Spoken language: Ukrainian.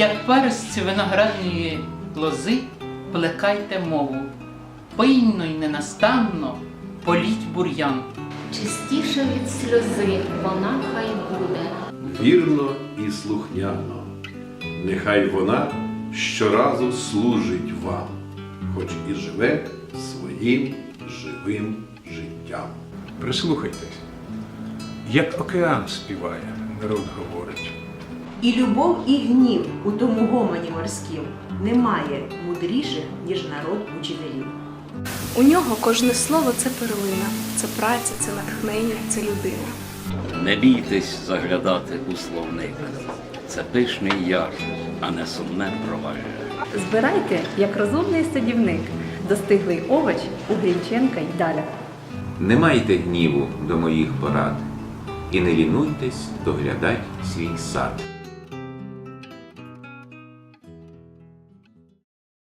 як персці виноградної лози, плекайте мову, пильно й ненастанно політь бур'ян. Чистіше від сльози вона хай буде. вірно і слухняно. Нехай вона щоразу служить вам, хоч і живе своїм живим життям. Прислухайтесь, як океан співає, народ говорить. І любов, і гнів у тому гомоні морськім немає мудріших, ніж народ учителів. У нього кожне слово це перлина, це праця, це натхнення, це людина. Не бійтесь заглядати у словник. Це пишний яр, а не сумне провадження. Збирайте, як розумний садівник, достиглий овоч у Грінченка й далі. Не майте гніву до моїх порад, і не лінуйтесь доглядать свій сад.